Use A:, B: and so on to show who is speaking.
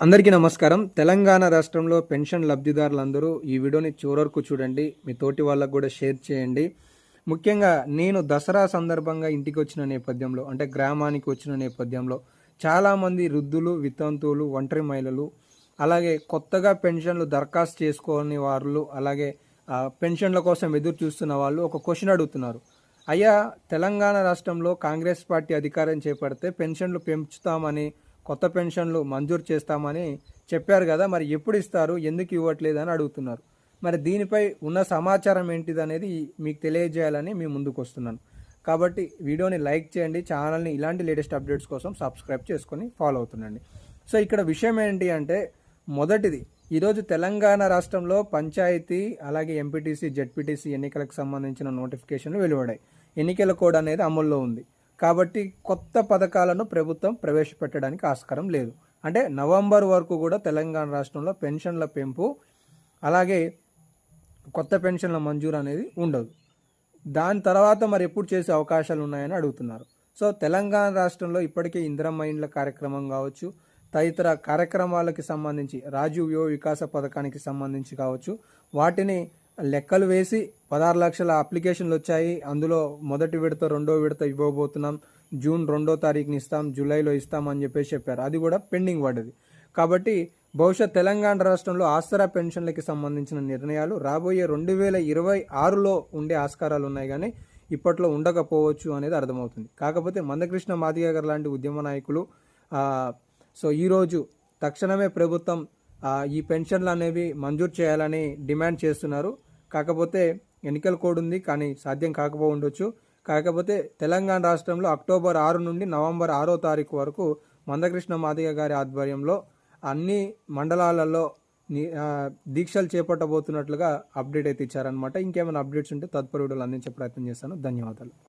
A: అందరికీ నమస్కారం. తెలంగాణ రాష్ట్రంలో పెన్షన్ లబ్ధిదారులందరూ ఈ వీడియోని చివరకు చూడండి. మీ తోటి వాళ్ళకు కూడా షేర్ చేయండి. ముఖ్యంగా నేను దసరా సందర్భంగా ఇంటికి వచ్చిన నేపథ్యంలో అంటే గ్రామానికి వచ్చిన నేపథ్యంలో చాలామంది వృద్ధులు వితంతువులు ఒంటరి మహిళలు అలాగే కొత్తగా పెన్షన్లు దరఖాస్తు చేసుకోని వాళ్ళు అలాగే పెన్షన్ల కోసం ఎదురు చూస్తున్న వాళ్ళు ఒక క్వశ్చన్ అడుగుతున్నారు. అయ్యా తెలంగాణ రాష్ట్రంలో కాంగ్రెస్ పార్టీ అధికారం చేపడితే పెన్షన్లు పెంచుతామని కొత్త పెన్షన్లు మంజూరు చేస్తామని చెప్పారు కదా మరి ఎప్పుడు ఇస్తారు ఎందుకు ఇవ్వట్లేదు అని అడుగుతున్నారు. మరి దీనిపై ఉన్న సమాచారం ఏంటిది అనేది మీకు తెలియజేయాలని మీ ముందుకు వస్తున్నాను. కాబట్టి వీడియోని లైక్ చేయండి ఛానల్ని ఇలాంటి లేటెస్ట్ అప్డేట్స్ కోసం సబ్స్క్రైబ్ చేసుకొని ఫాలో అవుతుండండి. సో ఇక్కడ విషయం ఏంటి అంటే మొదటిది ఈరోజు తెలంగాణ రాష్ట్రంలో పంచాయతీ అలాగే ఎంపీటీసీ జెడ్పీటీసీ ఎన్నికలకు సంబంధించిన నోటిఫికేషన్లు వెలువడాయి. ఎన్నికల కోడ్ అనేది అమల్లో ఉంది. కాబట్టి కొత్త పథకాలను ప్రభుత్వం ప్రవేశపెట్టడానికి ఆస్కారం లేదు. అంటే నవంబర్ వరకు కూడా తెలంగాణ రాష్ట్రంలో పెన్షన్ల పెంపు అలాగే కొత్త పెన్షన్ల మంజూరు అనేది ఉండదు. దాని తర్వాత మరి ఎప్పుడు చేసే అవకాశాలు ఉన్నాయని అడుగుతున్నారు. సో తెలంగాణ రాష్ట్రంలో ఇప్పటికే ఇందిరమ్మ ఇండ్ల కార్యక్రమం కావచ్చు తదితర కార్యక్రమాలకి సంబంధించి రాజీవ్ యువ వికాస పథకానికి సంబంధించి కావచ్చు వాటిని లెక్కలు వేసి పదహారు లక్షల అప్లికేషన్లు వచ్చాయి. అందులో మొదటి విడత రెండో విడత ఇవ్వబోతున్నాం. జూన్ రెండో తారీఖుని ఇస్తాం జూలైలో ఇస్తాం అని చెప్పేసి చెప్పారు. అది కూడా పెండింగ్ పడ్డది. కాబట్టి బహుశా తెలంగాణ రాష్ట్రంలో ఆసరా పెన్షన్లకి సంబంధించిన నిర్ణయాలు రాబోయే రెండు వేల ఇరవై ఆరులో ఉండే ఆస్కారాలు ఉన్నాయి కానీ ఇప్పట్లో ఉండకపోవచ్చు అనేది అర్థమవుతుంది. కాకపోతే మందకృష్ణ మాదిగ గారు లాంటి ఉద్యమ నాయకులు సో ఈరోజు తక్షణమే ప్రభుత్వం ఈ పెన్షన్లు అనేవి మంజూరు చేయాలని డిమాండ్ చేస్తున్నారు. కాకపోతే ఎన్నికల కోడ్ ఉంది కానీ సాధ్యం కాకపో ఉండొచ్చు. కాకపోతే తెలంగాణ రాష్ట్రంలో అక్టోబర్ ఆరు నుండి నవంబర్ ఆరో తారీఖు వరకు మందకృష్ణ మాదిగ గారి ఆధ్వర్యంలో అన్ని మండలాలలో దీక్షలు చేపట్టబోతున్నట్లుగా అప్డేట్ అయితే ఇచ్చారనమాట ఇంకేమైనా అప్డేట్స్ ఉంటే తదుపరి వీడియోలు అందించే ప్రయత్నం చేస్తాను. ధన్యవాదాలు.